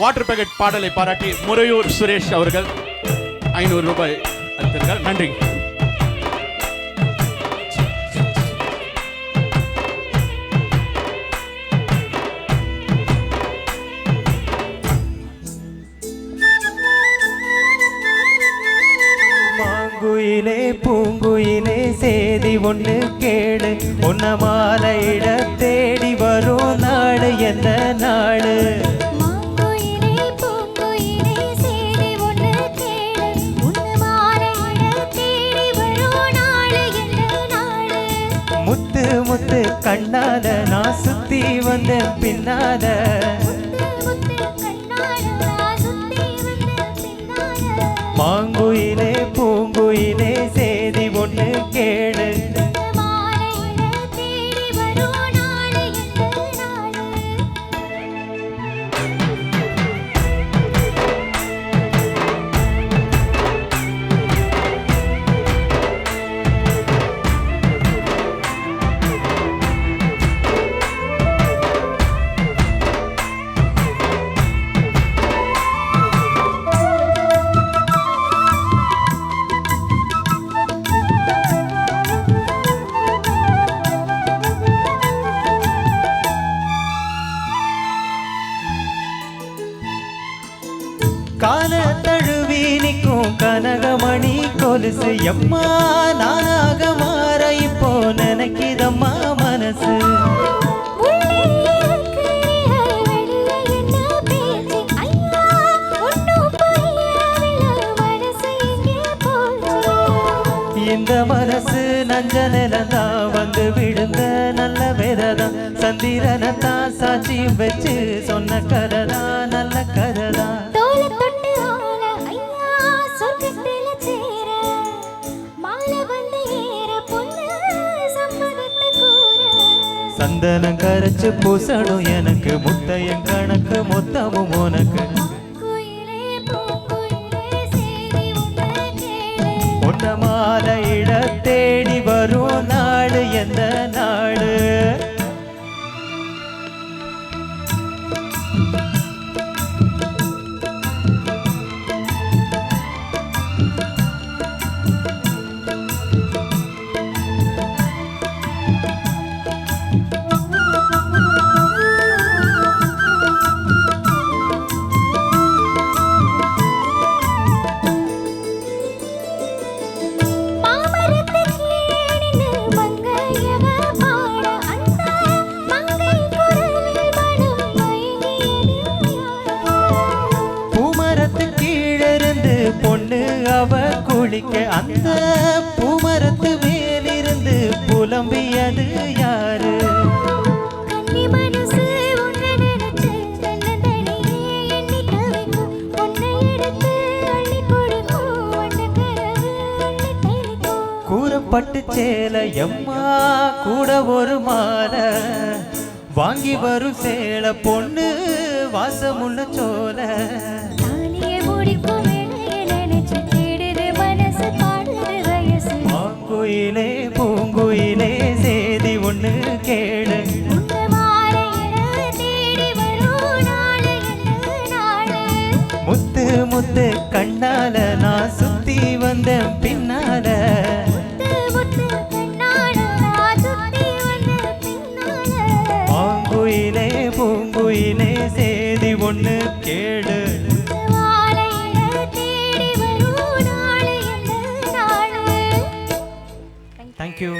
Water packet பாடலை பாராட்டி முறையூர் சுரேஷ் அவர்கள் ஐநூறு ரூபாய் அளித்திருக்கார் நன்றி. மாங்குயிலே பூங்குயிலே சேதி ஒன்று கேடு. உன்ன மாலையிட தேடி வரும் நாடு எந்த நாடு? முத்து முத்து நான் சுத்தி வந்த பின்னால. கால தழுவி நிற்கும் கனகமணி கொலுசு. எம்மா நானாக மாற இப்போ நினைக்குதம்மா மனசு. இந்த மனசு நஞ்ச நிலந்தான் வந்து விழுந்த நல்ல விரதான் சந்திரனத்தான் சாட்சியும் வச்சு சொன்ன கதைதான் நல்ல கதைதான். சந்தனம் கரைச்சு பூசணும் எனக்கு முத்தையன் கணக்கு மொத்தமும் உனக்கு. குயிலே பூங்குயிலே அவ குளிக்க அந்த பூமரத்து மேலிருந்து புலம்பியது யாரு. கூறப்பட்டு சேல எம்மா கூட ஒரு மாலை. வாங்கி வரும் சேல பொண்ணு வாசமுள்ள சோல. ஒத்து கண்ணால நான் சுத்தி வந்த பின்னால. முத்து பூங்குயிலே சேதி ஒண்ணு கேடு தேங்க்யூ